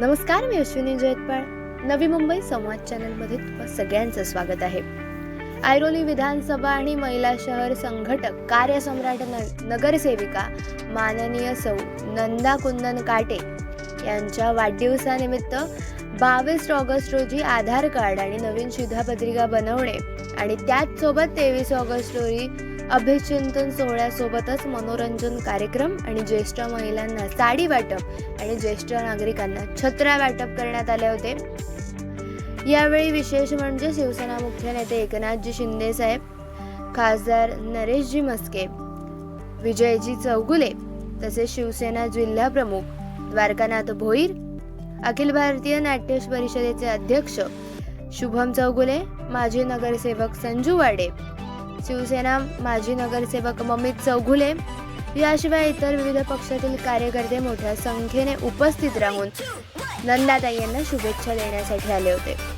नमस्कार मी अश्विनी जयतपाळ नवी मुंबई संवाद चॅनलमध्ये तुम्हा सगळ्यांचं स्वागत आहे. ऐरोली विधानसभा आणि महिला शहर संघटक कार्यसम्राट न नगरसेविका माननीय सौ नंदा कुंदन काटे यांच्या वाढदिवसानिमित्त बावीस ऑगस्ट रोजी आधार कार्ड आणि नवीन शिधापत्रिका बनवणे आणि त्याचसोबत तेवीस ऑगस्ट रोजी अभिचिंतन सोहळ्यासोबतच मनोरंजन कार्यक्रम आणि ज्येष्ठ महिलांना साडी वाटप आणि ज्येष्ठ नागरिकांना छत्र्या वाटप करण्यात आले होते. यावेळी विशेष म्हणजे शिवसेना मुख्य नेते एकनाथजी शिंदे साहेब खासदार नरेशजी मस्के विजयजी चौगुले तसेच शिवसेना जिल्हा प्रमुख द्वारकानाथ भोईर अखिल भारतीय नाट्य परिषदेचे अध्यक्ष शुभम चौगुले माजी नगरसेवक संजू वाडे शिवसेना माजी नगरसेवक ममित चौघुले याशिवाय इतर विविध पक्षातील कार्यकर्ते मोठ्या संख्येने उपस्थित राहून नंदाताई यांना शुभेच्छा देण्यासाठी आले होते.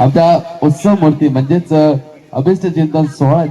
आमच्या उत्सव मूर्ती म्हणजेच अभिष्ट चिंतन सोहळा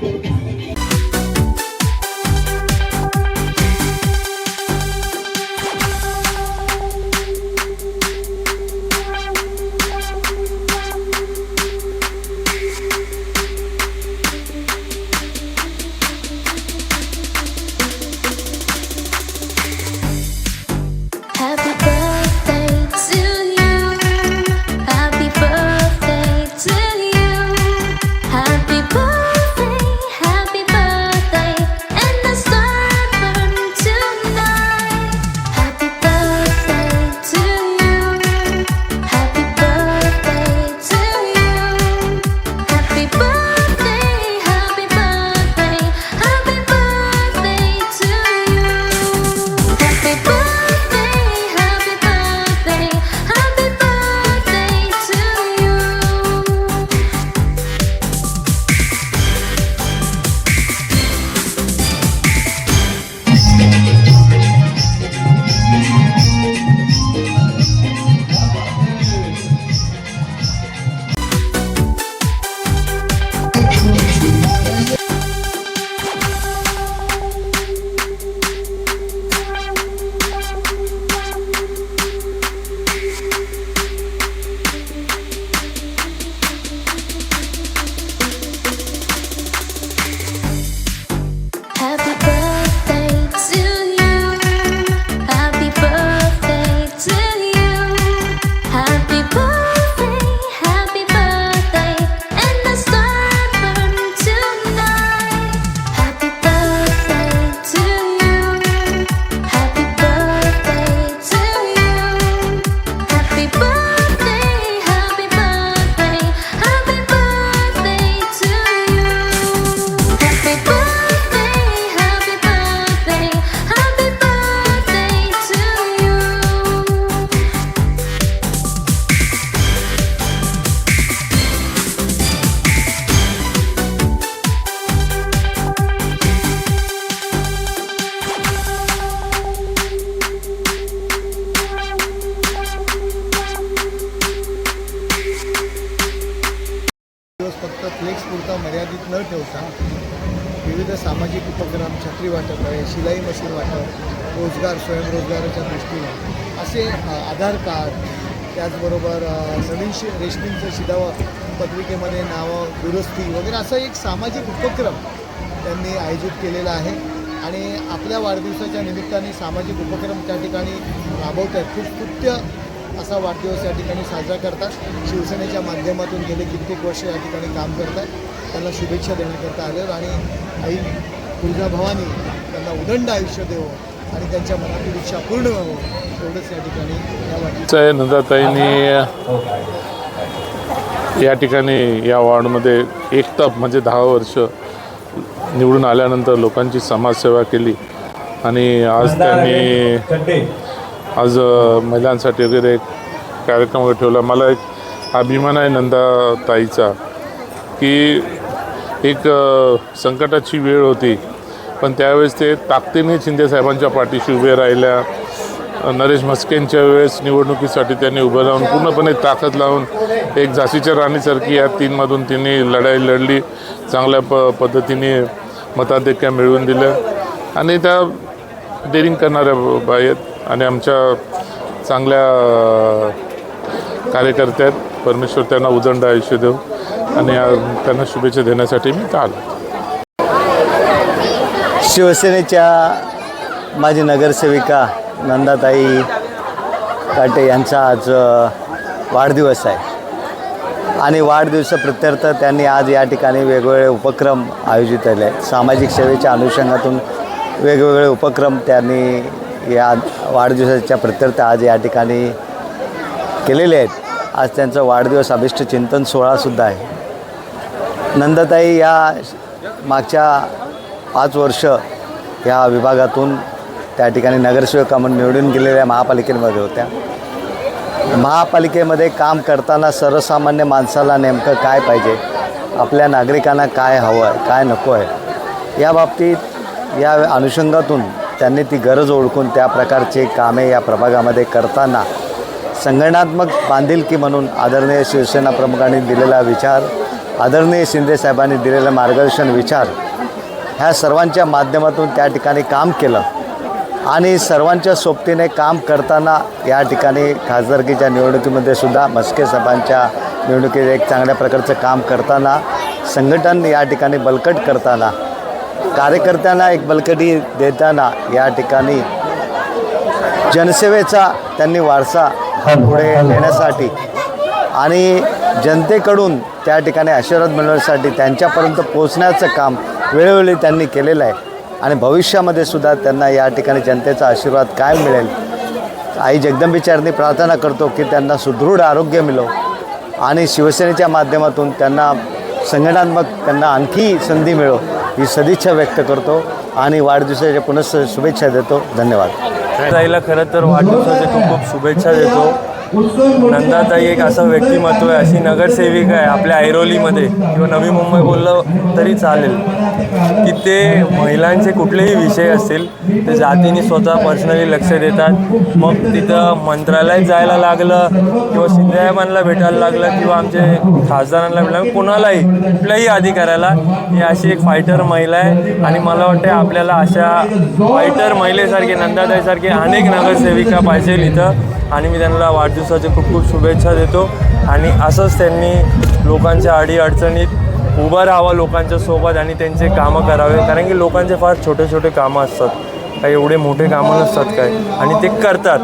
change. दृष्टीने आधार कार्ड त्याचबरोबर अ, सदिश रेशनिंगचं शिदावा पत्रिकेमध्ये नावं दुरुस्ती वगैरे असा एक सामाजिक उपक्रम त्यांनी आयोजित केलेला आहे. आणि आपल्या वाढदिवसाच्या निमित्ताने सामाजिक उपक्रम त्या ठिकाणी राबवत आहेत खूप कृत्य असा वाढदिवस या ठिकाणी साजरा करतात. शिवसेनेच्या माध्यमातून गेले कित्येक वर्ष या ठिकाणी काम करतात त्यांना शुभेच्छा देण्याकरता आले आणि आई तुळजाभवानी त्यांना उदंड आयुष्य देवो. आणि त्यांच्या मनातील इच्छा पूर्ण व्हावं एवढंच या ठिकाणी नंदाताईंनी या ठिकाणी या वॉर्डमध्ये एकटप म्हणजे दहा वर्ष निवडून आल्यानंतर लोकांची समाजसेवा केली. आणि आज त्यांनी आज महिलांसाठी वगैरे एक कार्यक्रम वगैरे ठेवला. मला एक अभिमान आहे नंदाताईचा की एक संकटाची वेळ होती. पण त्यावेळेस ते ताकदीने शिंदेसाहेबांच्या पाठीशी उभे राहिल्या. नरेश म्हस्केंच्या वेळेस निवडणुकीसाठी त्यांनी उभं राहून पूर्णपणे ताकद लावून एक झाशीच्या राणीसारखी या तीनमधून तिने लढाई लढली. चांगल्या प पद्धतीने मताधिक्य मिळवून दिलं. आणि त्या डेरिंग करणाऱ्या बाई आहेत आणि आमच्या चांगल्या कार्यकर्त्या आहेत. परमेश्वर त्यांना उदंड आयुष्य देऊ. आणि त्यांना शुभेच्छा देण्यासाठी मी आलो. शिवसेनेच्या माझी नगरसेविका नंदाताई काटे यांचा आज वाढदिवस आहे. आणि वाढदिवसाप्रत्यर्थ त्यांनी आज या ठिकाणी वेगवेगळे उपक्रम आयोजित केले. आहेत सामाजिक सेवेच्या अनुषंगातून वेगवेगळे उपक्रम त्यांनी या वाढदिवसाच्या प्रत्यर्थ आज या ठिकाणी केलेले आहेत. आज त्यांचा वाढदिवस अभिष्ट चिंतन सोहळासुद्धा आहे. नंदाताई या मागच्या पाच वर्ष या विभागातून त्या ठिकाणी नगरसेवका म्हणून निवडून गेलेल्या महापालिकेमध्ये होत्या. महापालिकेमध्ये काम करताना सर्वसामान्य माणसाला नेमकं काय पाहिजे? आपल्या नागरिकांना काय हवं आहे? काय नको आहे? या बाबतीत या अनुषंगातून त्यांनी ती गरज ओळखून त्या प्रकारचे कामे या प्रभागामध्ये करताना संघटनात्मक बांधिलकी म्हणून आदरणीय शिवसेना प्रमुखांनी दिलेला विचार आदरणीय शिंदेसाहेबांनी दिलेला मार्गदर्शन विचार ह्या सर्वांच्या माध्यमातून त्या ठिकाणी काम केलं. आणि सर्वांच्या सोबतीने काम करताना या ठिकाणी खासदारकीच्या निवडणुकीमध्ये सुद्धा मस्के साहेबांच्या निवडणुकीत एक चांगल्या प्रकारचं काम करताना संघटन या ठिकाणी बलकट करताना कार्यकर्त्यांना एक बलकटी देताना या ठिकाणी जनसेवेचा त्यांनी वारसा पुढे नेण्यासाठी आणि जनतेकडून त्या ठिकाणी आशीर्वाद मिळवण्यासाठी त्यांच्यापर्यंत पोचण्याचं काम वेळोवेळी त्यांनी केलेलं आहे. आणि भविष्यामध्ये सुद्धा त्यांना या ठिकाणी जनतेचा आशीर्वाद काय मिळेल. आई जगदंबेचारणी प्रार्थना करतो की त्यांना सुदृढ आरोग्य मिळो. आणि शिवसेनेच्या माध्यमातून त्यांना संघटनात्मक त्यांना आणखी संधी मिळो ही सदिच्छा व्यक्त करतो. आणि वाढदिवसाच्या पुनः शुभेच्छा देतो. धन्यवाद. ताईला खरं तर वाढदिवसाच्या खूप खूप शुभेच्छा देतो. नंदाताई एक असं व्यक्तिमत्व आहे अशी नगरसेविका आहे आपल्या ऐरोलीमध्ये. किंवा नवी मुंबई बोललं तरी चालेल. की ते महिलांचे कुठलेही विषय असतील ते जातीने स्वतः पर्सनली लक्ष देतात. मग तिथं मंत्रालयात जायला लागलं किंवा शिंदेसाहेबांना भेटायला लागलं किंवा आमचे खासदारांना भेटायला कोणालाही कुठल्याही अधिकाऱ्याला. ही अशी एक फायटर महिला आहे. आणि मला वाटते आपल्याला अशा फायटर महिलेसारखे नंदाताईसारखे अनेक नगरसेविका पाहिजे इथं. आणि मी त्यांना वाढदिवसाच्या खूप खूप शुभेच्छा देतो. आणि असंच त्यांनी लोकांच्या अडीअडचणीत उभं राहावं लोकांच्या सोबत आणि त्यांचे कामं करावे. कारण की लोकांचे फार छोटे छोटे कामं असतात. काही एवढे मोठे कामं नसतात काय. आणि ते करतात.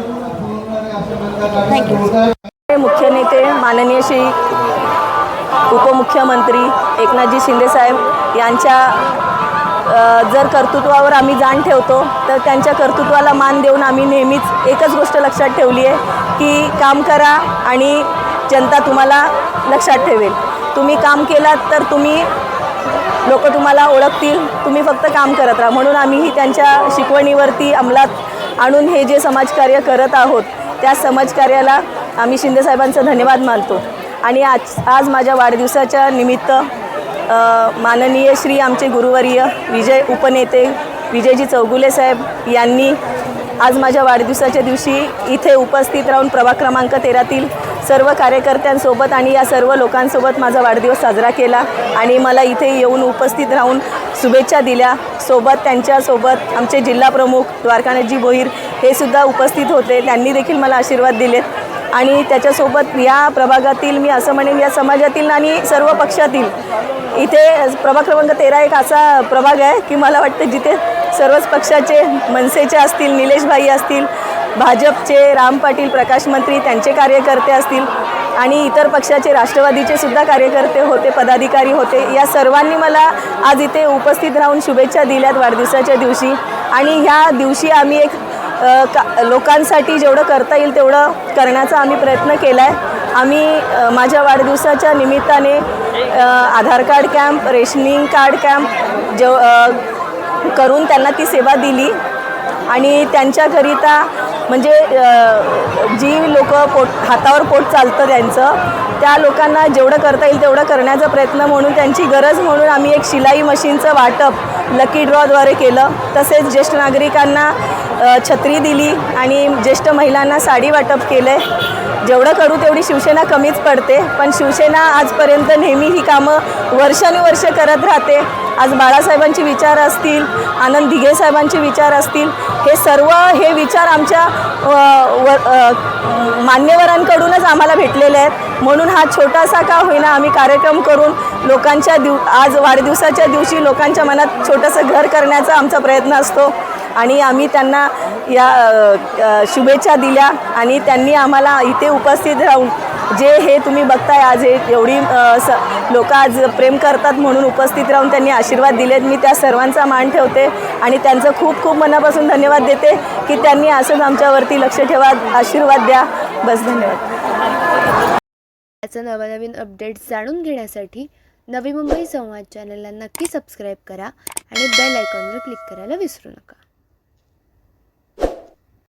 मुख्य नेते माननीय श्री उपमुख्यमंत्री एकनाथजी शिंदेसाहेब यांच्या जर कर्तृत्वावर आम्ही जाण ठेवतो तर त्यांच्या कर्तृत्वाला मान देऊन आम्ही नेहमीच एकच गोष्ट लक्षात ठेवली आहे की काम करा आणि जनता तुम्हाला लक्षात ठेवेल. तुम्ही काम केलात तर तुम्ही लोक तुम्हाला ओळखतील. तुम्ही फक्त काम करत राहा. म्हणून आम्हीही त्यांच्या शिकवणीवरती अंमलात आणून हे जे समाजकार्य करत आहोत त्या समाजकार्याला आम्ही शिंदेसाहेबांचा धन्यवाद मानतो. आणि आज आज माझ्या वाढदिवसाच्या निमित्त माननीय श्री आमचे गुरुवर्य विजय उपनेते विजयजी चौगुले साहेब यांनी आज माझ्या वाढदिवसाच्या दिवशी इथे उपस्थित राहून प्रभाग क्रमांक तेरातील सर्व कार्यकर्त्यांसोबत आणि या सर्व लोकांसोबत माझा वाढदिवस साजरा केला आणि मला इथे येऊन उपस्थित राहून शुभेच्छा दिल्या. सोबत त्यांच्यासोबत आमचे जिल्हाप्रमुख द्वारकानाथजी भोईर हे सुद्धा उपस्थित होते. त्यांनी देखील मला आशीर्वाद दिलेत. आणि त्याच्यासोबत या प्रभागातील मी असं म्हणेन या समाजातील आणि सर्व पक्षातील इथे प्रभाग क्रमांक तेरा एक असा प्रभाग आहे की मला वाटतं जिथे सर्वच पक्षाचे मनसेचे असतील निलेशभाई असतील भाजपचे राम पाटील प्रकाश मंत्री त्यांचे कार्यकर्ते असतील आणि इतर पक्षाचे राष्ट्रवादीचे सुद्धा कार्यकर्ते होते पदाधिकारी होते या सर्वांनी मला आज इथे उपस्थित राहून शुभेच्छा दिल्यात वाढदिवसाच्या दिवशी. आणि ह्या दिवशी आम्ही एक का लोकांसाठी जेवढं करता येईल तेवढं करण्याचा आम्ही प्रयत्न केला आहे आम्ही माझ्या वाढदिवसाच्या निमित्ताने Aadhaar card camp rationing card camp जेव करून त्यांना ती सेवा दिली. आणि त्यांच्याकरिता म्हणजे जी लोक पोट हातावर पोट चालतं त्यांचं त्या लोकांना जेवढं करता येईल तेवढं करण्याचा प्रयत्न म्हणून त्यांची गरज म्हणून आम्ही एक शिलाई मशीनचं वाटप लकी ड्रॉद्वारे केलं. तसेच ज्येष्ठ नागरिकांना छत्री दिली आणि ज्येष्ठ महिलांना साडी वाटप केलं आहे जेवढं करू तेवढी शिवसेना कमीच पडते. पण शिवसेना आजपर्यंत नेहमी ही कामं वर्षानुवर्ष करत राहते. आज बाळासाहेबांचे विचार असतील आनंद दिघे साहेबांचे विचार असतील हे सर्व हे विचार आमच्या व मान्यवरांकडूनच आम्हाला भेटलेले आहेत. म्हणून हा छोटासा का होईना आम्ही कार्यक्रम करून लोकांच्या दिव आज वाढदिवसाच्या दिवशी लोकांच्या मनात छोटंसं घर करण्याचा आमचा प्रयत्न असतो. आणि आम्ही त्यांना या शुभेच्छा दिल्या आणि त्यांनी आम्हाला इथे उपस्थित राहून जे हे तुम्ही बघताय आज हे एवढी स लोक आज प्रेम करतात म्हणून उपस्थित राहून त्यांनी आशीर्वाद दिलेत. मी त्या सर्वांचा मान ठेवते आणि त्यांचं खूप खूप मनापासून धन्यवाद देते की त्यांनी असंच आमच्यावरती लक्ष ठेवा आशीर्वाद द्या. बस धन्यवाद. याचं नवनवीन अपडेट्स जाणून घेण्यासाठी नवी मुंबई संवाद चॅनलला नक्की सबस्क्राईब करा आणि बेल आयकॉनवर क्लिक करायला विसरू नका.